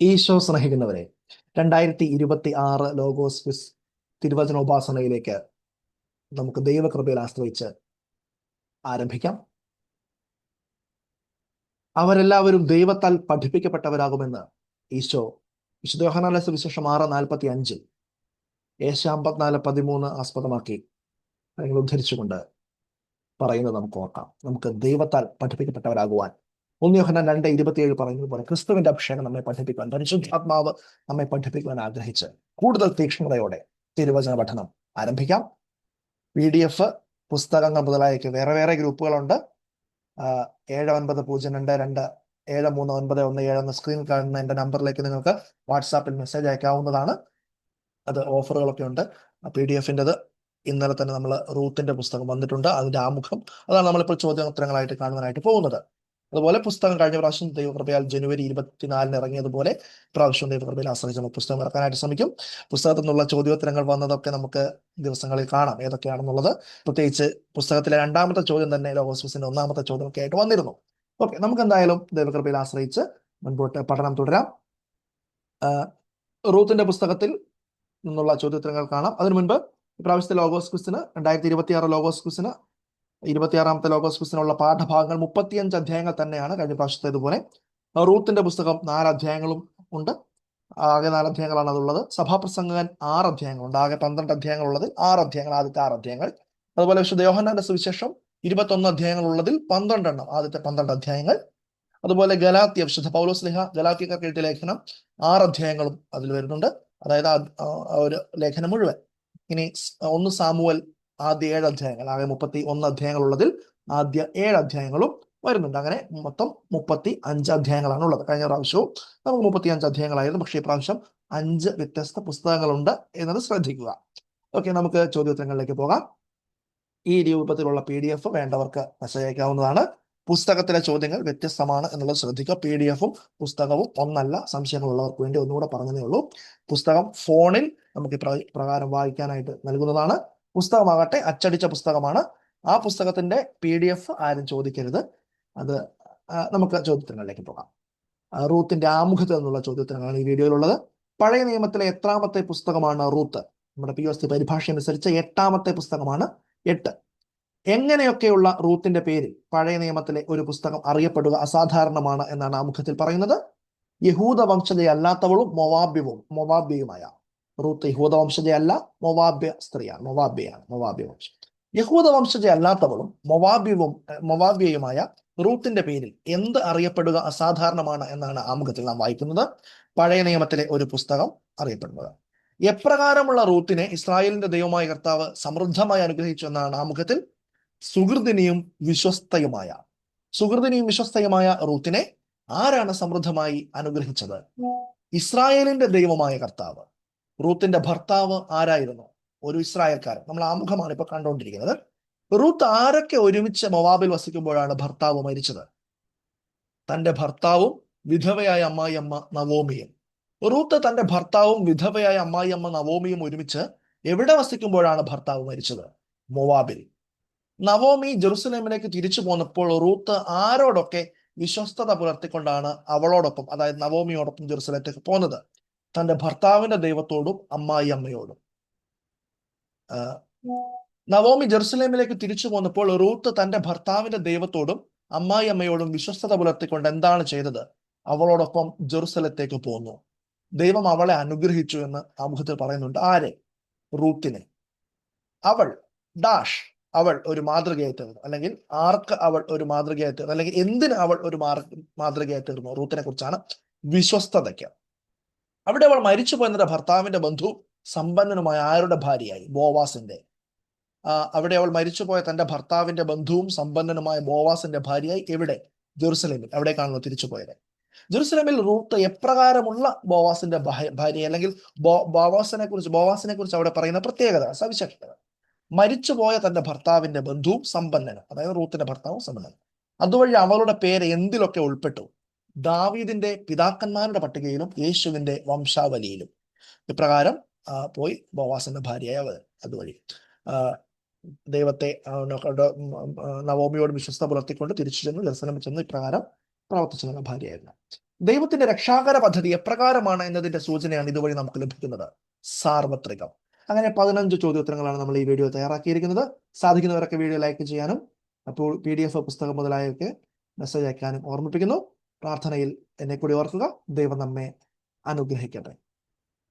ഈശോ സ്നേഹിക്കുന്നവരെ രണ്ടായിരത്തി ഇരുപത്തി ആറ് ലോഗോസ് ക്വിസ് തിരുവചനോപാസനയിലേക്ക് നമുക്ക് ദൈവകൃപയിൽ ആശ്രയിച്ച് ആരംഭിക്കാം. അവരെല്ലാവരും ദൈവത്താൽ പഠിപ്പിക്കപ്പെട്ടവരാകുമെന്ന് ഈശോ വിശുദ്ധോഹനാലസ വിശേഷം ആറ് നാൽപ്പത്തി അഞ്ചിൽ ഏശ അമ്പത്തിനാല് പതിമൂന്ന് ആസ്പദമാക്കി നിങ്ങൾ ഉദ്ധരിച്ചുകൊണ്ട് പറയുന്നത് നമുക്ക് ഓർക്കാം. നമുക്ക് ദൈവത്താൽ പഠിപ്പിക്കപ്പെട്ടവരാകുവാൻ ഒന്ന് യോഹന്നാൻ രണ്ട് ഇരുപത്തിയേഴ് പറയുന്നത് പോലെ ക്രിസ്തുവിന്റെ അഭിഷേകം നമ്മെ പഠിപ്പിക്കുവാൻ പരിശുദ്ധാത്മാവ് നമ്മെ പഠിപ്പിക്കുവാൻ ആഗ്രഹിച്ച് കൂടുതൽ തീക്ഷ്ണതയോടെ തിരുവചന പഠനം ആരംഭിക്കാം. പി ഡി എഫ് പുസ്തകങ്ങൾ മുതലായൊക്കെ വേറെ വേറെ ഗ്രൂപ്പുകളുണ്ട്. ഏഴ് ഒൻപത് പൂജ്യം രണ്ട് രണ്ട് ഏഴ് മൂന്ന് ഒൻപത് ഒന്ന് ഏഴ് എന്ന സ്ക്രീനിൽ കാണുന്ന എന്റെ നമ്പറിലേക്ക് നിങ്ങൾക്ക് വാട്സാപ്പിൽ മെസ്സേജ് അയക്കാവുന്നതാണ്. അത് ഓഫറുകളൊക്കെ ഉണ്ട്. പി ഡി എഫിന്റെത് ഇന്നലെ തന്നെ നമ്മൾ റൂത്തിന്റെ പുസ്തകം വന്നിട്ടുണ്ട്. അതിന്റെ ആമുഖം അതാണ് നമ്മളിപ്പോൾ ചോദ്യോത്തരങ്ങളായിട്ട് കാണുവാനായിട്ട് പോകുന്നത്. അതുപോലെ പുസ്തകം കഴിഞ്ഞ പ്രാവശ്യം ദൈവകൃപയാൽ ജനുവരി ഇരുപത്തിനാലിന് ഇറങ്ങിയതുപോലെ പ്രാവശ്യം ദൈവകൃപയിൽ ആശ്രയിച്ച് നമുക്ക് പുസ്തകം ഇറക്കാനായിട്ട് ശ്രമിക്കും. പുസ്തകത്തിൽ നിന്നുള്ള ചോദ്യോത്തരങ്ങൾ വന്നതൊക്കെ നമുക്ക് ദിവസങ്ങളിൽ കാണാം ഏതൊക്കെയാണെന്നുള്ളത്. പ്രത്യേകിച്ച് പുസ്തകത്തിലെ രണ്ടാമത്തെ ചോദ്യം തന്നെ ലോകോസ്മിസിന്റെ ഒന്നാമത്തെ ചോദ്യമൊക്കെ ആയിട്ട് വന്നിരുന്നു. ഓക്കെ നമുക്ക് എന്തായാലും ദൈവകൃപയിൽ ആശ്രയിച്ച് മുൻപോട്ട് പഠനം തുടരാം. റൂത്തിന്റെ പുസ്തകത്തിൽ നിന്നുള്ള ചോദ്യോത്തരങ്ങൾ കാണാം. അതിനു മുൻപ് ഇപ്രാവശ്യത്തെ ലോഗോസ് ക്വിസിന് രണ്ടായിരത്തി ഇരുപത്തി ആറ് ലോഗോസ് ക്വിസിന് ഇരുപത്തിയാറാമത്തെ ലോഗോസ് പുസ്തകമുള്ള പാഠഭാഗങ്ങൾ മുപ്പത്തിയഞ്ച് അധ്യായങ്ങൾ തന്നെയാണ് കഴിഞ്ഞ പ്രാവശ്യത്തെ ഇതുപോലെ. റൂത്തിന്റെ പുസ്തകം നാല് അധ്യായങ്ങളും ഉണ്ട്. ആകെ നാല് അധ്യായങ്ങളാണ് അതുള്ളത്. സഭാപ്രസംഗകൻ ആറ് അധ്യായങ്ങളുണ്ട്. ആകെ പന്ത്രണ്ട് അധ്യായങ്ങൾ ഉള്ളതിൽ ആറ് അധ്യായങ്ങൾ ആദ്യത്തെ ആറ് അധ്യായങ്ങൾ. അതുപോലെ വിശുദ്ധ യോഹന്നാന്റെ സുവിശേഷം ഇരുപത്തൊന്ന് അധ്യായങ്ങൾ ഉള്ളതിൽ പന്ത്രണ്ടെണ്ണം ആദ്യത്തെ പന്ത്രണ്ട് അധ്യായങ്ങൾ. അതുപോലെ ഗലാത്തിയ വിശുദ്ധ പൗലോസ് ലിഹ ഗലാത്തിയ എഴുതിയ ലേഖനം ആറ് അധ്യായങ്ങളും അതിൽ വരുന്നുണ്ട്. അതായത് ഒരു ലേഖനം മുഴുവൻ. ഇനി ഒന്ന് സാമുവൽ ആദ്യ ഏഴ് അധ്യായങ്ങൾ. ആകെ മുപ്പത്തി ഒന്ന് അധ്യായങ്ങൾ ഉള്ളതിൽ ആദ്യ ഏഴ് അധ്യായങ്ങളും വരുന്നുണ്ട്. അങ്ങനെ മൊത്തം മുപ്പത്തി അഞ്ച് അധ്യായങ്ങളാണ് ഉള്ളത്. കഴിഞ്ഞ പ്രാവശ്യവും നമുക്ക് മുപ്പത്തി അഞ്ച് അധ്യായങ്ങളായിരുന്നു. പക്ഷേ ഈ പ്രാവശ്യം അഞ്ച് വ്യത്യസ്ത പുസ്തകങ്ങളുണ്ട് എന്നത് ശ്രദ്ധിക്കുക. ഓക്കെ നമുക്ക് ചോദ്യോത്തരങ്ങളിലേക്ക് പോകാം. ഈ രൂപത്തിലുള്ള പി ഡി എഫ് വേണ്ടവർക്ക് മെസ്സേജ് അയക്കാവുന്നതാണ് പുസ്തകത്തിലെ ചോദ്യങ്ങൾ വ്യത്യസ്തമാണ് എന്നുള്ളത് ശ്രദ്ധിക്കുക. പി ഡി എഫും പുസ്തകവും ഒന്നല്ല. സംശയങ്ങളുള്ളവർക്ക് വേണ്ടി ഒന്നുകൂടെ പറഞ്ഞതേ ഉള്ളൂ. പുസ്തകം ഫോണിൽ നമുക്ക് പ്രകാരം വായിക്കാനായിട്ട് നൽകുന്നതാണ്. പുസ്തകമാകട്ടെ അച്ചടിച്ച പുസ്തകമാണ്. ആ പുസ്തകത്തിന്റെ പി ഡി എഫ് ആരും ചോദിക്കരുത്. അത് നമുക്ക് ചോദ്യോത്തരങ്ങളിലേക്ക് പോകാം. റൂത്തിന്റെ ആമുഖത്തിൽ നിന്നുള്ള ചോദ്യത്തിനാണ് ഈ വീഡിയോയിലുള്ളത്. പഴയ നിയമത്തിലെ എത്രാമത്തെ പുസ്തകമാണ് റൂത്ത്? നമ്മുടെ പി എസ് സി പരിഭാഷ അനുസരിച്ച് എട്ടാമത്തെ പുസ്തകമാണ് എട്ട്. എങ്ങനെയൊക്കെയുള്ള റൂത്തിന്റെ പേരിൽ പഴയ നിയമത്തിലെ ഒരു പുസ്തകം അറിയപ്പെടുക അസാധാരണമാണ് എന്നാണ് ആമുഖത്തിൽ പറയുന്നത്? യഹൂദ വംശജയല്ലാത്തവളും മൊവാബ്യവും മൊവാബ്യയുമായ റൂത്ത് യഹൂദ വംശജയല്ല മൊവാബ്യ സ്ത്രീയാണ് മൊവാബ്യയാണ് മൊവാബ്യ വംശം യഹൂദ വംശജയല്ലാത്തവളും മൊവാബ്യവും മൊവാബ്യയുമായ റൂത്തിന്റെ പേരിൽ എന്ത് അറിയപ്പെടുക അസാധാരണമാണ് എന്നാണ് ആമുഖത്തിൽ നാം വായിക്കുന്നത്. പഴയ നിയമത്തിലെ ഒരു പുസ്തകം അറിയപ്പെടുന്നത്. എപ്രകാരമുള്ള റൂത്തിനെ ഇസ്രായേലിന്റെ ദൈവമായ കർത്താവ് സമൃദ്ധമായി അനുഗ്രഹിച്ചു എന്നാണ് ആമുഖത്തിൽ സുഹൃദിനിയും വിശ്വസ്തയുമായ സുഹൃദിനിയും വിശ്വസ്തയുമായ റൂത്തിനെ ആരാണ് സമൃദ്ധമായി അനുഗ്രഹിച്ചത്? ഇസ്രായേലിന്റെ ദൈവമായ കർത്താവ്. റൂത്തിന്റെ ഭർത്താവ് ആരായിരുന്നു? ഒരു ഇസ്രായേൽക്കാരൻ. നമ്മൾ ആമുഖമാണ് ഇപ്പൊ കണ്ടുകൊണ്ടിരിക്കുന്നത്. റൂത്ത് ആരൊക്കെ ഒരുമിച്ച് മൊവാബിൽ വസിക്കുമ്പോഴാണ് ഭർത്താവ് മരിച്ചത്? തന്റെ ഭർത്താവും വിധവയായ അമ്മായിയമ്മ നവോമിയും. റൂത്ത് തന്റെ ഭർത്താവും വിധവയായ അമ്മായിയമ്മ നവോമിയും ഒരുമിച്ച് എവിടെ വസിക്കുമ്പോഴാണ് ഭർത്താവ് മരിച്ചത്? മൊവാബിൽ. നവോമി ജെറുസലേമിലേക്ക് തിരിച്ചു പോന്നപ്പോൾ റൂത്ത് ആരോടൊക്കെ വിശ്വസ്തത പുലർത്തിക്കൊണ്ടാണ് അവളോടൊപ്പം അതായത് നവോമിയോടൊപ്പം ജെറുസലേത്തേക്ക് പോന്നത്? തന്റെ ഭർത്താവിന്റെ ദൈവത്തോടും അമ്മായി അമ്മയോടും. നവോമി ജെറുസലേമിലേക്ക് തിരിച്ചു പോന്നപ്പോൾ റൂത്ത് തന്റെ ഭർത്താവിന്റെ ദൈവത്തോടും അമ്മായി അമ്മയോടും വിശ്വസ്തത പുലർത്തിക്കൊണ്ട് എന്താണ് ചെയ്തത്? അവളോടൊപ്പം ജെറുസലത്തേക്ക് പോന്നു. ദൈവം അവളെ അനുഗ്രഹിച്ചു എന്ന് ആമുഖത്തിൽ പറയുന്നുണ്ട്. ആരെ? റൂത്തിനെ. അവൾ ഡാഷ് അവൾ ഒരു മാതൃകയായി തീർന്നു. അല്ലെങ്കിൽ ആർക്ക് അവൾ ഒരു മാതൃകയായി തീർന്നു? അല്ലെങ്കിൽ എന്തിന് അവൾ ഒരു മാതൃകയായി തീർന്നു? റൂത്തിനെ കുറിച്ചാണ് വിശ്വസ്തതയ്ക്ക്. അവിടെ അവൾ മരിച്ചു പോയ ഭർത്താവിന്റെ ബന്ധു സമ്പന്നനുമായ ആരുടെ ഭാര്യയായി? ബോവാസിന്റെ അവിടെ അവൾ മരിച്ചുപോയ തന്റെ ഭർത്താവിന്റെ ബന്ധുവും സമ്പന്നനുമായ ബോവാസിന്റെ ഭാര്യയായി എവിടെ? ജെറുസലേമിൽ. അവിടേക്കാണല്ലോ തിരിച്ചു പോയത്. ജെറുസലേമിൽ റൂത്ത് എപ്രകാരമുള്ള ബോവാസിന്റെ ഭാര്യ അല്ലെങ്കിൽ ബോവാസിനെ കുറിച്ച് ബോവാസിനെ കുറിച്ച് അവിടെ പറയുന്ന പ്രത്യേകത സവിശേഷത. മരിച്ചുപോയ തന്റെ ഭർത്താവിന്റെ ബന്ധുവും സമ്പന്നനും അതായത് റൂത്തിന്റെ ഭർത്താവും സമ്പന്നനും. അതുവഴി അവളുടെ പേര് എന്തിലൊക്കെ ഉൾപ്പെട്ടു? ദാവീദിന്റെ പിതാക്കന്മാരുടെ പട്ടികയിലും യേശുവിന്റെ വംശാവലിയിലും. ഇപ്രകാരം പോയി ബോവാസിന്റെ ഭാര്യയായ അതുവഴി. ദൈവത്തെ നവോമിയോട് വിശ്വസ്ത പുലർത്തിക്കൊണ്ട് തിരിച്ചു ചെന്ന് ദർശനം ചെന്ന് ഇപ്രകാരം പ്രവർത്തിച്ചു നിന്ന ഭാര്യയായിരുന്നു. ദൈവത്തിന്റെ രക്ഷാകര പദ്ധതി എപ്രകാരമാണ് എന്നതിന്റെ സൂചനയാണ് ഇതുവഴി നമുക്ക് ലഭിക്കുന്നത്. സാർവത്രികം. അങ്ങനെ പതിനഞ്ച് ചോദ്യോത്തരങ്ങളാണ് നമ്മൾ ഈ വീഡിയോ തയ്യാറാക്കിയിരിക്കുന്നത്. സാധിക്കുന്നവരൊക്കെ വീഡിയോ ലൈക്ക് ചെയ്യാനും അപ്പോൾ പി ഡി എഫ് പുസ്തകം മുതലായൊക്കെ മെസ്സേജ് അയക്കാനും ഓർമ്മിപ്പിക്കുന്നു. പ്രാർത്ഥനയിൽ എന്നെ കൂടി ഓർക്കുക. ദൈവം നമ്മെ അനുഗ്രഹിക്കട്ടെ.